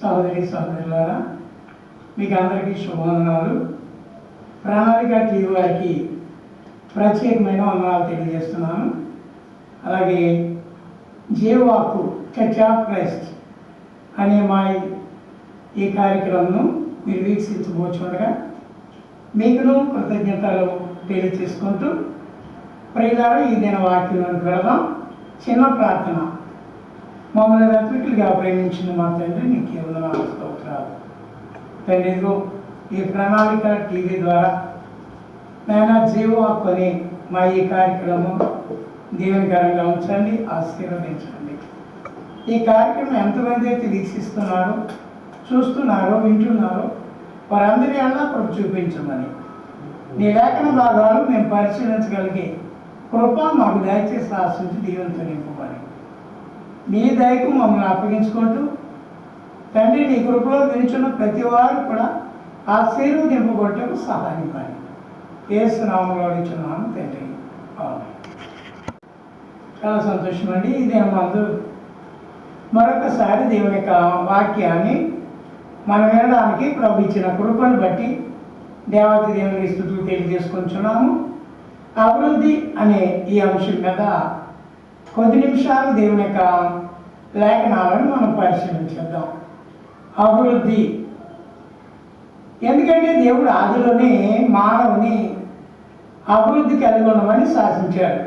సహోదరి సహోదరులారా మీకు అందరికీ శుభవందనాలు ప్రణాళిక టీవీ వారికి ప్రత్యేకమైన వందనాలు తెలియజేస్తున్నాను. అలాగే జేవాకు చర్చ్ ఆఫ్ క్రైస్ట్ అనే మా ఈ కార్యక్రమంను మీరు వీక్షించబోచుండగా మీకును కృతజ్ఞతలు తెలియచేసుకుంటూ ప్రియులారా ఈ దిన వాక్యం వెళదాం. చిన్న ప్రార్థన. మమ్మల్ని రత్వికులుగా ప్రేమించిన మా తండ్రి నీకు కేవలం స్తోత్రాలు? తండ్రి ఈ ప్రణాళిక టీవీ ద్వారా నాయన జీవో అనే మా ఈ కార్యక్రమం దీవెనకరంగా ఉంచండి ఆశీర్వదించండి. ఈ కార్యక్రమం ఎంతమంది అయితే వీక్షిస్తున్నారో చూస్తున్నారో వింటున్నారో వారందరి అన్నా కృప చూపించమని. నీ లేఖన భాగాలు మేము పరిశీలించగలిగే కృప మాకు దయచేసి ఆశించి దీవెనతో నింపమని. నీ దయకు మమ్మల్ని అప్పగించుకుంటూ తండ్రి నీ కృపలో వినిచున్న ప్రతి వారు కూడా ఆశీర్వదింపబట్టకు సహాయపడి పని ఏసునామంలో ఇచ్చున్నాను తండ్రి. చాలా సంతోషం అండి. ఇదే మందు మరొకసారి దేవుని యొక్క వాక్యాన్ని మనం వినడానికి ప్రభు ఇచ్చిన కృపను బట్టి దేవత దేవుని స్థుతులు తెలియజేసుకుంటున్నాము. అభివృద్ధి అనే ఈ అంశం మీద కొద్ది నిమిషాలు దేవుని యొక్క లేఖనాలను మనం పరిశీలించేద్దాం అభివృద్ధి. ఎందుకంటే దేవుడు ఆదిలోనే మానవుని అభివృద్ధి కలిగి ఉండమని శాసించాడు.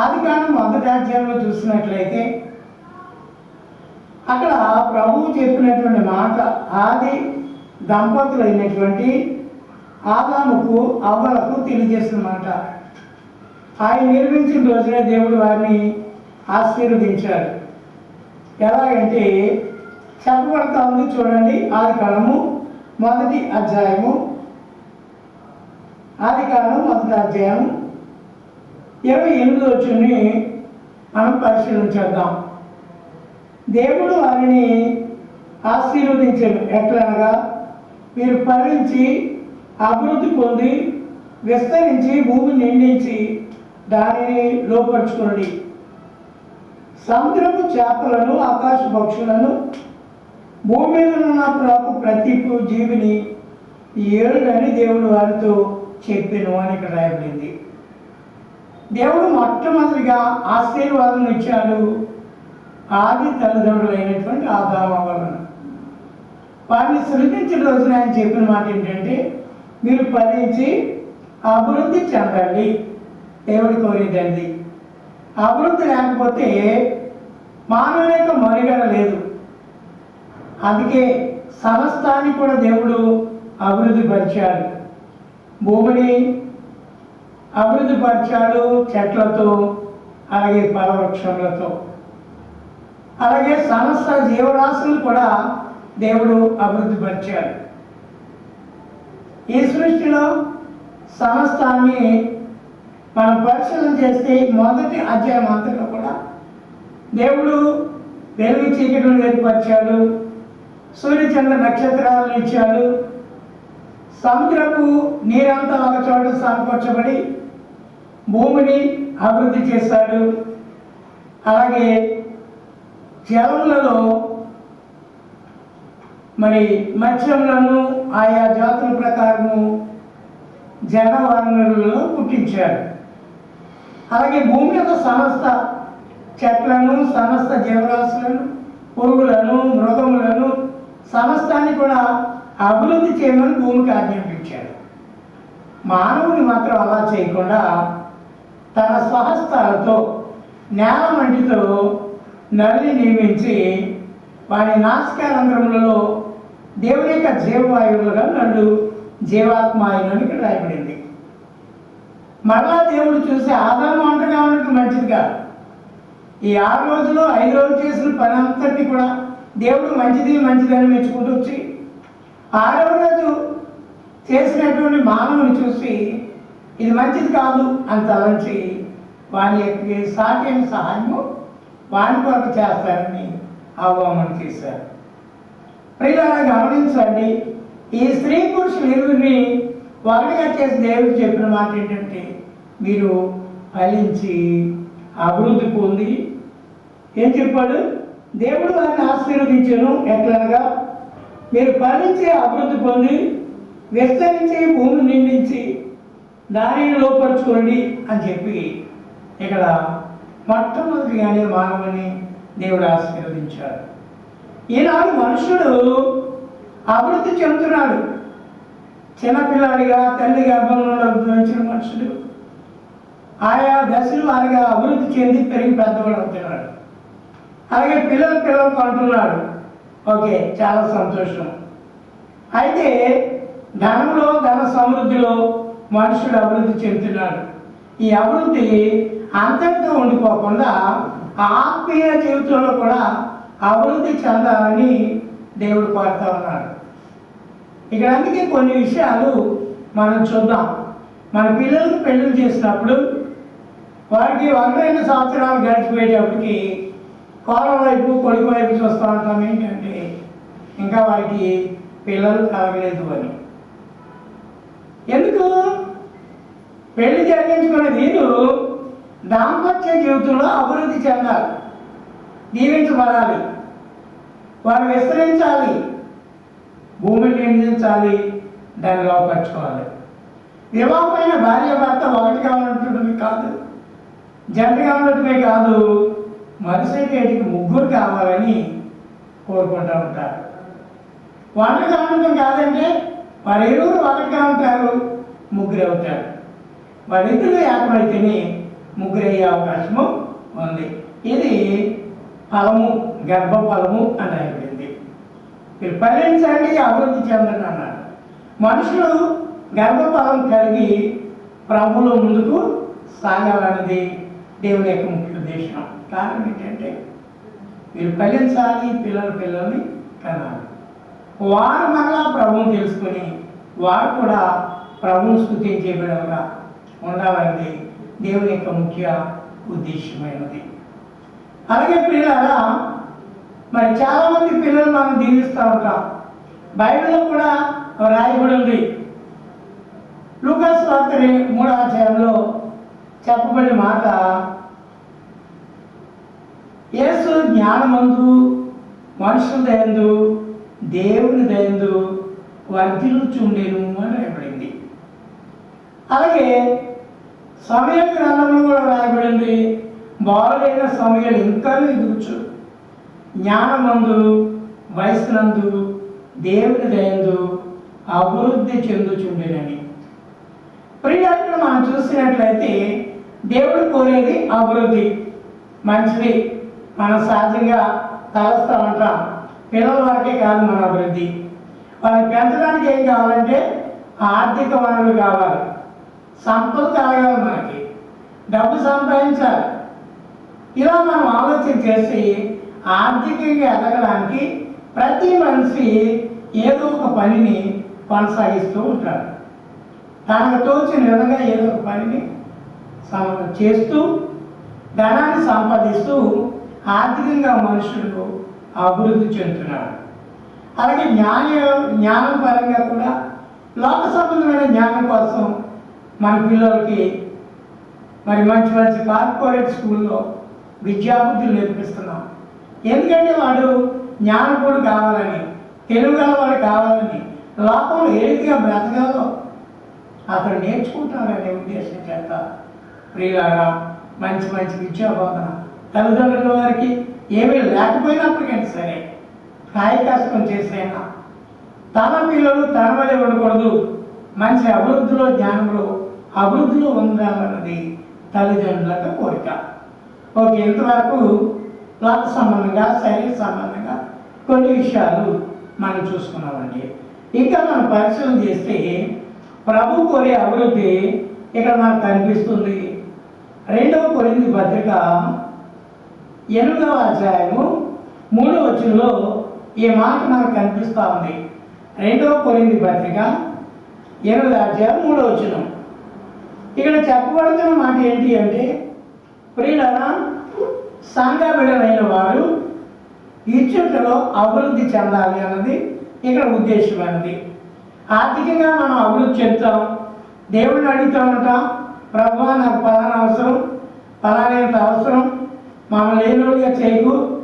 ఆది కాలం మొదటి అధ్యాయంలో చూసినట్లయితే అక్కడ ప్రభువు చెప్పినటువంటి మాట ఆది దంపతులైనటువంటి ఆదాముకు అవ్వలకు తెలియజేసిన మాట. ఆయన నిర్మించిన రోజునే దేవుడు వారిని ఆశీర్వదించాడు. ఎలాగంటే చెప్పబడతా ఉంది చూడండి ఆది కాలము మొదటి అధ్యాయము ఆది కాలం మొదటి అధ్యాయం ఇరవై ఎనిమిది వచ్చుని మనం పరిశీలించేద్దాం దేవుడు వారిని ఆశీర్వదించాడు. ఎట్లనగా మీరు ఫలించి అభివృద్ధి పొంది విస్తరించి భూమిని నిండించి దానిని లోపరుచుకోండి సముద్రపు చేపలను ఆకాశ పక్షులను భూమి మీద ఉన్న ప్రతి జీవిని ఏడునని దేవుడు వారితో చెప్పాను అని ఇక్కడ రాయబడింది. దేవుడు మొట్టమొదటిగా ఆశీర్వాదం ఇచ్చాడు ఆది తల్లిదండ్రులు అయినటువంటి ఆదామవలను వారిని సృజించిన రోజున ఆయన చెప్పిన మాట ఏంటంటే మీరు ఫలించి అభివృద్ధి చెందండి. దేవుడి కోరేదండి. అభివృద్ధి లేకపోతే మానవుని యొక్క మనుగడ లేదు. అందుకే సమస్తాన్ని కూడా దేవుడు అభివృద్ధి పరిచాడు. భూమిని అభివృద్ధి పరిచాడు చెట్లతో అలాగే ఫలవృక్షములతో. అలాగే సమస్త జీవరాశులు కూడా దేవుడు అభివృద్ధి పరిచాడు. ఈ సృష్టిలో సమస్తాన్ని మనం పరిశీలన చేస్తే మొదటి అధ్యాయం అంతటా కూడా దేవుడు వెలుగు చీకటిని ఏర్పరిచాడు సూర్యచంద్ర నక్షత్రాలను ఇచ్చాడు సముద్రపు నీరంతా ఒక చోట సమకూర్చబడి భూమిని అభివృద్ధి చేశాడు. అలాగే జలములలో మరి మత్స్యములను ఆయా జాతుల ప్రకారము జనవనరులలో పుట్టించాడు. అలాగే భూమి యొక్క సమస్త చెట్లను సమస్త జీవరాశులను పురుగులను మృగములను సమస్తాన్ని కూడా అభివృద్ధి చేయమని భూమికి ఆజ్ఞాపించాడు. మానవుని మాత్రం అలా చేయకుండా తన స్వహస్తాలతో నేల మంటితో నల్లి నియమించి వారి నాసికారంధ్రములలో దేవుని యొక్క జీవవాయువులుగా నన్ను జీవాత్మాయులని ఇక్కడ రాయబడింది. మరలా దేవుడు చూసి ఆదాము ఒంటరిగా ఉండటం మంచిది కాదు. ఈ ఆరు రోజులు ఐదు రోజులు చేసిన పని అంతటి కూడా దేవుడు మంచిది మంచిదని మెచ్చుకుంటూ వచ్చి ఆరవ రోజు చేసినటువంటి మానవుని చూసి ఇది మంచిది కాదు అని తలంచి వాని యొక్క సాటి సహాయము వాని కొరకు చేస్తారని ఆహ్వానం చేశారు. ప్రియులారా గమనించండి ఈ స్త్రీ పురుషులు ఇరువురిని వారిగా చేసి దేవుడు చెప్పిన మాట ఏంటంటే మీరు ఫలించి అభివృద్ధి పొంది ఏం చెప్పాడు? దేవుడు వారిని ఆశీర్వదించాను ఎట్లనగా మీరు ఫలించి అభివృద్ధి పొంది విస్తరించి భూమిని నిండించి దానిని లోపరుచుకోండి అని చెప్పి ఇక్కడ మొట్టమొదటిగానే మానవుని దేవుడు ఆశీర్వదించాడు. ఈనాడు మనుషుడు అభివృద్ధి చెందుతున్నాడు. చిన్నపిల్లాడిగా తల్లి గర్భంలో ఉద్భవించిన మనుషులు ఆయా దశలు వారిగా అభివృద్ధి చెంది పెరిగి పెద్దవాడు అవుతున్నాడు అలాగే పిల్లలు పిల్లలు అంటున్నాడు ఓకే చాలా సంతోషం. అయితే ధనంలో ధన సమృద్ధిలో మనుషుడు అభివృద్ధి చెందుతున్నాడు ఈ అభివృద్ధి అంతటితో ఉండిపోకుండా ఆత్మీయ జీవితంలో కూడా అభివృద్ధి చెందాలని దేవుడు కోరుతా ఉన్నాడు. ఇక్కడ అందుకే కొన్ని విషయాలు మనం చూద్దాం. మన పిల్లలకు పెళ్ళి చేసినప్పుడు వారికి వందైన సంవత్సరాలు గడిచిపోయేటప్పటికి కోరం వైపు కొడుకు వైపు చూస్తూ ఉంటాం. ఏంటంటే ఇంకా వారికి పిల్లలు కలగలేదు అని. ఎందుకు? పెళ్ళి జరిగించుకున్న వీరు దాంపత్య జీవితంలో అభివృద్ధి చెందాలి. దీవించబడాలి. వారు విస్తరించాలి. భూమిని నిందించాలి దాన్ని లోపరచుకోవాలి. వివాహమైన భార్య భర్త ఒకటిగా ఉండటమే కాదు. జంటగా ఉండటమే కాదు. మరుసటికి ముగ్గురు కావాలని కోరుకుంటూ ఉంటారు. ఒంటరిగా ఉండటం కాదంటే వారు ఇరువురు ఒకటిగా ఉంటారు ముగ్గురు అవుతారు. వారిద్దరు ఏకమైతేనే ముగ్గురు అయ్యే అవకాశము ఉంది. ఇది ఫలము గర్భ ఫలము అనేది మీరు ఫలించండి అభివృద్ధి చెందండి అన్నారు. మనుషులు గర్భఫలం కలిగి ప్రభుల ముందుకు సాగాలన్నది దేవుని యొక్క ముఖ్య ఉద్దేశం. కారణం ఏంటంటే మీరు ఫలించాలి పిల్లల పిల్లల్ని కనాలి వారు మరలా ప్రభువుని తెలుసుకొని వారు కూడా ప్రభువుని స్థుతించే బిడ్డలుగా ఉండాలన్నది దేవుని యొక్క ముఖ్య ఉద్దేశమైనది. అలాగే పిల్లల మరి చాలా మంది పిల్లలు మనం దీవిస్తూ ఉంటాం బైబిల్లో కూడా రాయబడి ఉంది. లూకాస్ వార్తని రె- మూడో అధ్యాయంలో చెప్పబడిన మాట యేసు జ్ఞానమందు మనుషుల దయందు దేవుని దయందు వర్ధిల్చుండేను అని రాయబడింది. అలాగే సమయ గ్రంథంలో కూడా రాయబడింది బాగులైన సమయాలు ఇంకా ఎదుగుచు జ్ఞానమందు వయస్సునందు దేవుని దయందు అభివృద్ధి చెందుచుండేనని. ప్రియాలను మనం చూసినట్లయితే దేవుడు కోరేది అభివృద్ధి. మంచిది. మనం సహజంగా తలస్తూ ఉంటాం పిల్లల వరకే కాదు మన అభివృద్ధి. వాళ్ళని పెంచడానికి ఏం కావాలంటే ఆర్థిక వనరులు కావాలి. సంపద కలగాలి మనకి. డబ్బు సంపాదించాలి. ఇలా మనం ఆలోచన చేసి ఆర్థికంగా ఎదగడానికి ప్రతి మనిషి ఏదో ఒక పనిని కొనసాగిస్తూ ఉంటాడు. తనకు తోచిన విధంగా ఏదో ఒక పనిని చేస్తూ ధనాన్ని సంపాదిస్తూ ఆర్థికంగా మనుషులు అభివృద్ధి చెందుతున్నాడు. అలాగే జ్ఞాన జ్ఞానం పరంగా కూడా లోక సంబంధమైన జ్ఞానం కోసం మన పిల్లలకి మరి మంచి మంచి కార్పొరేట్ స్కూల్లో విద్యాబుద్ధులు నేర్పిస్తున్నాం. ఎందుకంటే వాడు జ్ఞానకుడు కావాలని తెలుగు గలవాడు కావాలని లోకంలో ఏ రీతిగా బ్రతకాలో అతడు నేర్చుకుంటాడనే ఉద్దేశం చేత ప్రియులారా మంచి మంచి విద్యా బోధన తల్లిదండ్రుల వారికి ఏమీ లేకపోయినప్పటికైనా సరే కాయ చేసేనా చేసైనా తన పిల్లలు తన వల్ల ఉండకూడదు. మంచి అభివృద్ధిలో జ్ఞానంలో అభివృద్ధిలో ఉండాలన్నది తల్లిదండ్రులకు కోరిక. ఓకే ఇంతవరకు క్లాత్ సంబంధంగా శరీర సంబంధంగా కొన్ని విషయాలు మనం చూసుకున్నామండి. ఇంకా మనం పరిశీలన చేస్తే ప్రభు కోరే అభివృద్ధి ఇక్కడ మనకు కనిపిస్తుంది. రెండవ కొరింది పత్రిక ఎనిమిదవ అధ్యాయము మూడవ వచనంలో ఈ మాట మనకు కనిపిస్తూ ఉంది. రెండవ కొరింది పత్రిక ఎనిమిది అధ్యాయం మూడవ వచనం. ఇక్కడ చెప్పబడుతున్న మాట ఏంటి అంటే ప్రియులరా సంఘ బిడలైన వారు ఇచ్చుటలో అభివృద్ధి చెందాలి అన్నది ఇక్కడ ఉద్దేశమైనది ఆర్థికంగా మనం అభివృద్ధి చెందుతాం. దేవుడిని అడుగుతూ ఉంటాం. ప్రభు నాకు పలానా అవసరం పలానంత అవసరం. మమ్మల్ని లేనివాళ్ళుగా చేయకు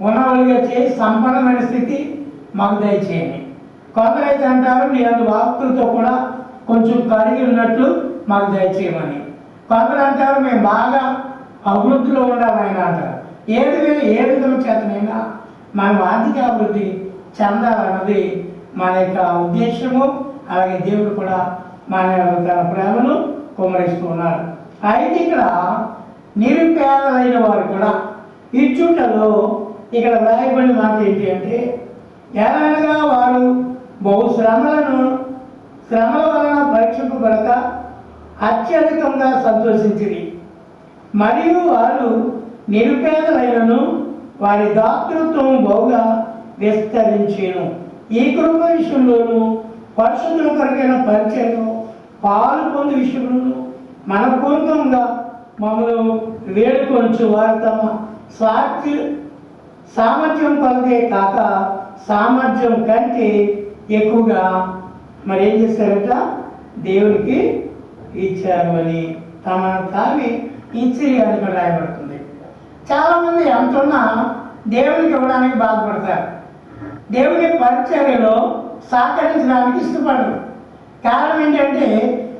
ఉన్నవాళ్ళుగా చేయి సంపన్నమైన స్థితి మాకు దయచేయండి. కొందరైతే అంటారు నీ అందు వాక్తులతో కూడా కొంచెం కరిగి ఉన్నట్లు మాకు దయచేయమని. కొందరు అంటారు మేము బాగా అభివృద్ధిలో ఉండాలని అంటారు. ఏది వి- ఏ విధం చేతనైనా మనం ఆర్థిక అభివృద్ధి చెందాలన్నది మన యొక్క ఉద్దేశము అలాగే దేవుడు కూడా మన తన ప్రేమను కుమరిస్తూ ఉన్నారు. అయితే ఇక్కడ నిరుపేదలైన వారు కూడా ఇచ్చుటలో ఇక్కడ వ్రాయబడిన మాట ఏంటి అంటే ఎలాగా వారు బహు శ్రమలను శ్రమల వలన పరీక్షింపబడక అత్యధికంగా సంతోషించింది మరియు వారు నిరుపేదలైనను వారి దాతృత్వం బహుగా విస్తరించేను. ఈ కృప విషయంలోను పరిశుద్ధుల కొరకైన పరిచయంలో పాలు పొంది విషయంలోను మనపూర్వకంగా మమ్మల్ని వేడుకొంచు వారు తమ స్వార్థ సామర్థ్యం పొందే కాక సామర్థ్యం కంటే ఎక్కువగా మరి ఏం చేశారట? దేవునికి ఇచ్చారు అని తమను తావి ఇచ్చి అని కూడా రాయబడుతుంది? చాలామంది అంటున్నా దేవునికి ఇవ్వడానికి బాధపడతారు. దేవుని పరిచర్యలో సహకరించడానికి ఇష్టపడరు. కారణం ఏంటంటే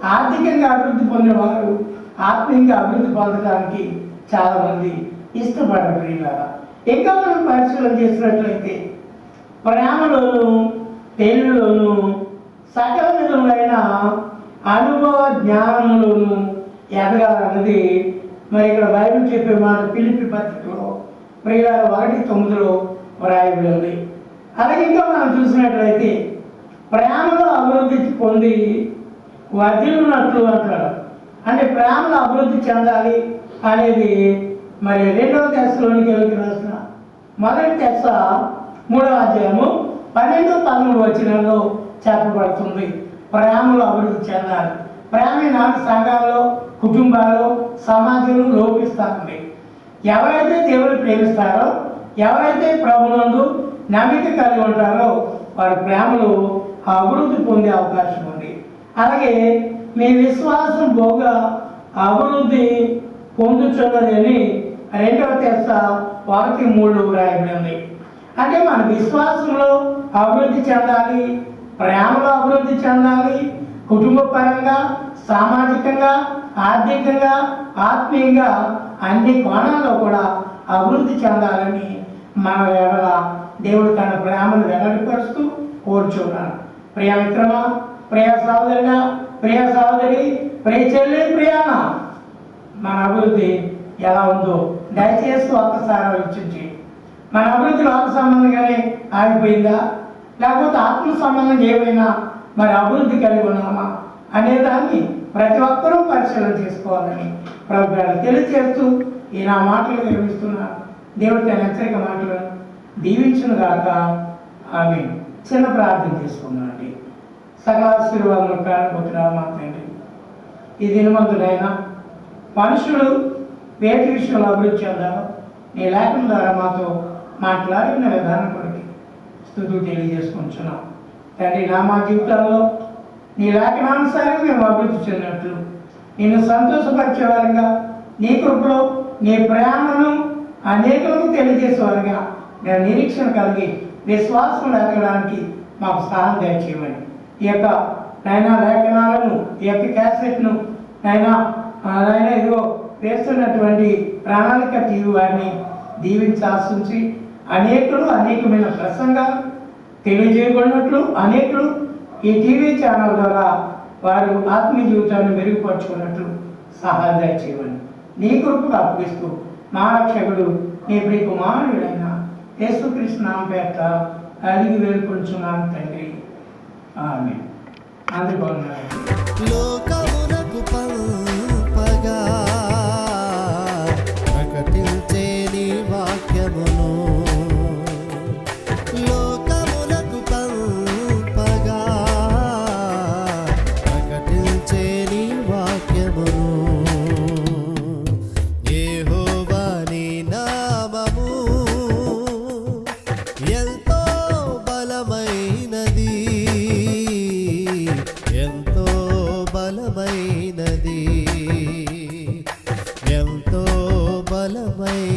ఆర్థికంగా అభివృద్ధి పొందేవారు ఆత్మీయంగా అభివృద్ధి పొందడానికి చాలామంది ఇష్టపడరు ప్రియులారా. ఇంకా మనం పరిశీలన చేసినట్లయితే ప్రేమలోను తెలుగులోను సకల విధములైన అనుభవ జ్ఞానములోను ఎదగాలన్నది మరి ఇక్కడ బైబిల్ చెప్పే మాట పిలిపి పత్రికలో ప్రియులార ఒకటి తొమ్మిదిలో వ్రాయబడి ఉంది. అలాగే ఇంకా మనం చూసినట్లయితే ప్రేమలో అభివృద్ధి పొంది వదిలినట్లు అంటాడు. అంటే ప్రేమలో అభివృద్ధి చెందాలి అనేది మరి రెండవ దశలోనికి వెళ్ళి రాసిన మొదటి దశ మూడవ అధ్యాయము పన్నెండు పదమూడు వచనంలో చెప్పబడుతుంది. ప్రేమలో అభివృద్ధి చెందాలి. ప్రేమ సంఘాల్లో కుటుంబాలు సమాజంలో లోపిస్తుంది ఎవరైతే దేవుని ప్రేమిస్తారో ఎవరైతే ప్రభునందు నమ్మిక కలిగి ఉంటారో వారి ప్రేమలో అభివృద్ధి పొందే అవకాశం ఉంది. అలాగే మీ విశ్వాసం బోగా అభివృద్ధి పొందుతున్నది రెండవ తెస్త ఒకటి మూడు వ్రాయబడి ఉంది. అంటే మన విశ్వాసంలో అభివృద్ధి చెందాలి ప్రేమలో అభివృద్ధి చెందాలి కుటుంబ పరంగా సామాజికంగా ఆర్థికంగా ఆత్మీయంగా అన్ని కోణాల్లో కూడా అభివృద్ధి చెందాలని మన ఎడల దేవుడు తన ప్రేమను వెల్లడిపరుస్తూ కోరుచున్నాను ప్రియ విక్రమ ప్రియ సహోదరుడా ప్రియ సహోదరి ప్రియ చెల్లి ప్రియాన మన అభివృద్ధి ఎలా ఉందో దయచేసి ఒక్కసారి ఆలోచించి మన అభివృద్ధి లోక సంబంధంగానే ఆగిపోయిందా? లేకపోతే ఆత్మ సంబంధం ఏమైనా మరి అభివృద్ధి కలిగి ఉన్నామా అనేదాన్ని ప్రతి ఒక్కరూ పరిశీలన చేసుకోవాలని ప్రభుత్వాలు తెలియజేస్తూ ఈ నా మాటలు నిర్వహిస్తున్నా దేవుడి తన హెచ్చరిక మాటలను దీవించును గాక. ఆమె చిన్న ప్రార్థన చేసుకున్నానండి సకలాశీర్వాదం ప్రారంభవుతున్నా మా తండ్రి. ఈ దినమంతుడైనా మనుషులు వేటి విషయంలో అభివృద్ధి చెందాలో నీ లేఖనం ద్వారా మాతో మాట్లాడిన విధానం కొరకు స్థుతులు తెలియజేసుకుంటున్నాం. తండ్రి నా మా జీవితాల్లో నీ లేఖనానుసారం మేము అభివృద్ధి చెందినట్లు. నిన్ను సంతోషపరిచేవారుగా నీ కృపలో నీ ప్రేమను అనేకులకు తెలియజేసేవారుగా నేను నిరీక్షణ కలిగి విశ్వాసం లేకడానికి మాకు సహాయం దయచేయమని. ఈ యొక్క నైనా లేఖనాలను ఈ యొక్క క్యాసెట్ను నైనా ఆ, నాయన ఇదిగో వేస్తున్నటువంటి ప్రణాళిక టీవీ వారిని దీవించి ఆశించి అనేకులు అనేకమైన ప్రసంగాలు తెలియజేయబడినట్లు అనేకలు ఈ టీవీ ఛానల్ ద్వారా వారు ఆత్మీయ జీవితాన్ని మెరుగుపరుచుకున్నట్లు సహాయం దయచేయమని నీ కృపకు అప్పగిస్తూ మా రక్షకుడు నీ ప్రియ కుమారుడైన యేసుకృష్ణ పేట అడిగి వేడుకొంచున్నాను తండ్రి. ఆమె అందరు లోకమునకు పంపగా place.